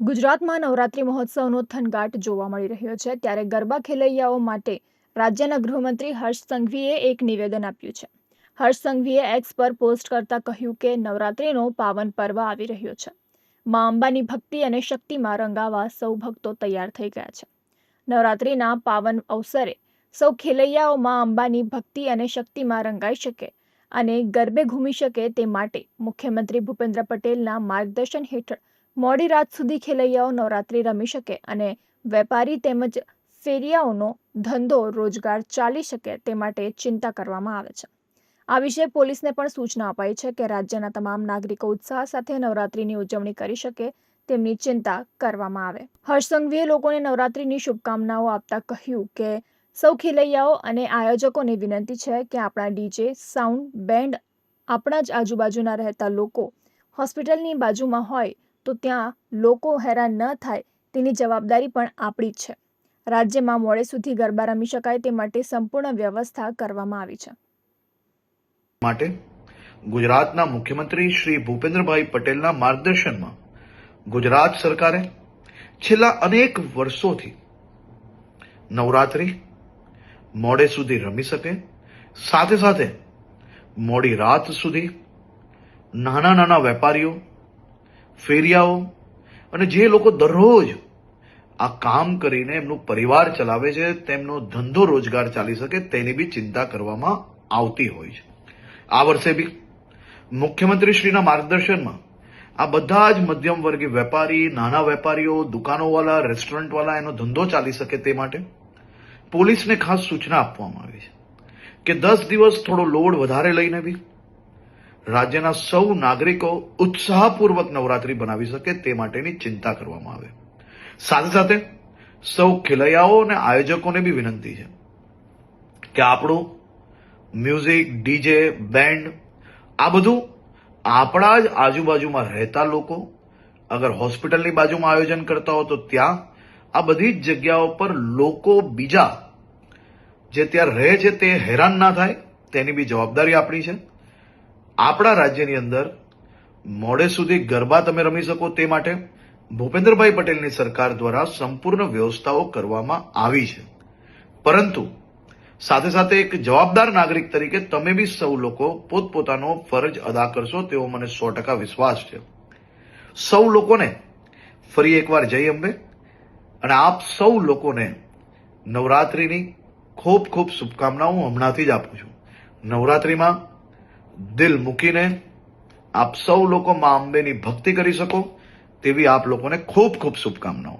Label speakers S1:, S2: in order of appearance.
S1: ગુજરાતમાં નવરાત્રિ મહોત્સવનો થનગાટ જોવા મળી રહ્યો છે. ત્યારે ગરબા ખેલૈયાઓ માટે રાજ્યના ગૃહમંત્રી હર્ષ સંઘવીએ એક નિવેદન આપ્યું છે. હર્ષ સંઘવીએ એક્સ પર પોસ્ટ કરતા કહ્યું કે નવરાત્રિનો પાવન પર્વ આવી રહ્યો છે. મા અંબાની ભક્તિ અને શક્તિમાં રંગાવા સૌ ભક્તો તૈયાર થઈ ગયા છે. નવરાત્રિના પાવન અવસરે સૌ ખેલૈયાઓ મા અંબાની ભક્તિ અને શક્તિમાં રંગાઈ શકે અને ગરબે ઘૂમી શકે તે માટે મુખ્યમંત્રી ભૂપેન્દ્ર પટેલના માર્ગદર્શન હેઠળ મોડી રાત સુધી ખેલૈયાઓ નવરાત્રિ રમી શકે અને વેપારી તેમજ ફેરિયાઓનો ધંધો રોજગાર ચાલી શકે તે માટે ચિંતા કરવામાં આવે છે. આ વિશે પોલીસને પણ સૂચના અપાઈ છે કે રાજ્યના તમામ નાગરિકો ઉત્સાહ સાથે નવરાત્રિની ઉજવણી કરી શકે તેમની ચિંતા કરવામાં આવે. હર્ષસંઘવીએ લોકોને નવરાત્રિની શુભકામનાઓ આપતા કહ્યું કે, સૌ ખેલૈયાઓ અને આયોજકોને વિનંતી છે કે આપણા ડીજે, સાઉન્ડ, બેન્ડ, આપણા જ આજુબાજુના રહેતા લોકો હોસ્પિટલની બાજુમાં હોય તો ત્યાં લોકો હેરાન ન થાય તેની જવાબદારી પણ આપણી જ છે. રાજ્યમાં મોડે સુધી ગરબા રમી શકાય તે માટે સંપૂર્ણ વ્યવસ્થા કરવામાં આવી છે.
S2: માટે ગુજરાતના મુખ્યમંત્રી શ્રી ભૂપેન્દ્રભાઈ પટેલના માર્ગદર્શનમાં ગુજરાત સરકારે છેલ્લા અનેક વર્ષોથી નવરાત્રિ મોડે સુધી રમી શકે, સાથે સાથે મોડી રાત સુધી નાના નાના વેપારીઓ ફેરિયાઓ. અને જે લોકો દરરોજ આ કામ કરીને એમનું પરિવાર ચલાવે છે, તેમનો ધંધો રોજગાર ચાલી શકે તેની બી ચિંતા કરવામાં આવતી હોય છે. આ વર્ષે બી મુખ્યમંત્રીશ્રીના માર્ગદર્શનમાં આ બધા જ મધ્યમ વર્ગીય વેપારી, નાના વેપારીઓ દુકાનોવાળા રેસ્ટોરન્ટવાળા એનો ધંધો ચાલી શકે તે માટે પોલીસને ખાસ સૂચના આપવામાં આવી છે કે દસ દિવસ થોડો લોડ વધારે લઈને બી રાજ્યના સૌ નાગરિકો ઉત્સાહપૂર્વક નવરાત્રી બનાવી શકે તે માટેની ચિંતા કરવામાં આવે. સાથે સાથે સૌ ખેલૈયાઓ અને આયોજકોને બી વિનંતી છે કે આપણું મ્યુઝિક, ડીજે, બેન્ડ, આ બધું આપણા જ આજુબાજુમાં રહેતા લોકો અગર હોસ્પિટલની બાજુમાં આયોજન કરતા હો તો ત્યાં આ બધી જ જગ્યાઓ પર લોકો બીજા જે ત્યાં રહે છે તે હેરાન ના થાય તેની બી જવાબદારી આપણી છે. આપણા રાજ્યની અંદર મોડે સુધી ગરબા તમે રમી શકો તે માટે ભૂપેન્દ્રભાઈ પટેલની સરકાર દ્વારા સંપૂર્ણ વ્યવસ્થાઓ કરવામાં આવી છે. પરંતુ સાથે સાથે એક જવાબદાર નાગરિક તરીકે તમે બી સૌ લોકો પોતપોતાનો ફરજ અદા કરશો તેવો મને સો ટકા વિશ્વાસ છે. સૌ લોકોને ફરી એકવાર જય અંબે અને આપ સૌ લોકોને નવરાત્રિની ખૂબ ખૂબ શુભકામનાઓ હમણાંથી જ આપું છું. નવરાત્રિમાં દિલ મૂકીને આપ સૌ લોકો મા અંબેની ભક્તિ કરી શકો તેવી આપ લોકોને ખૂબ ખૂબ શુભકામનાઓ.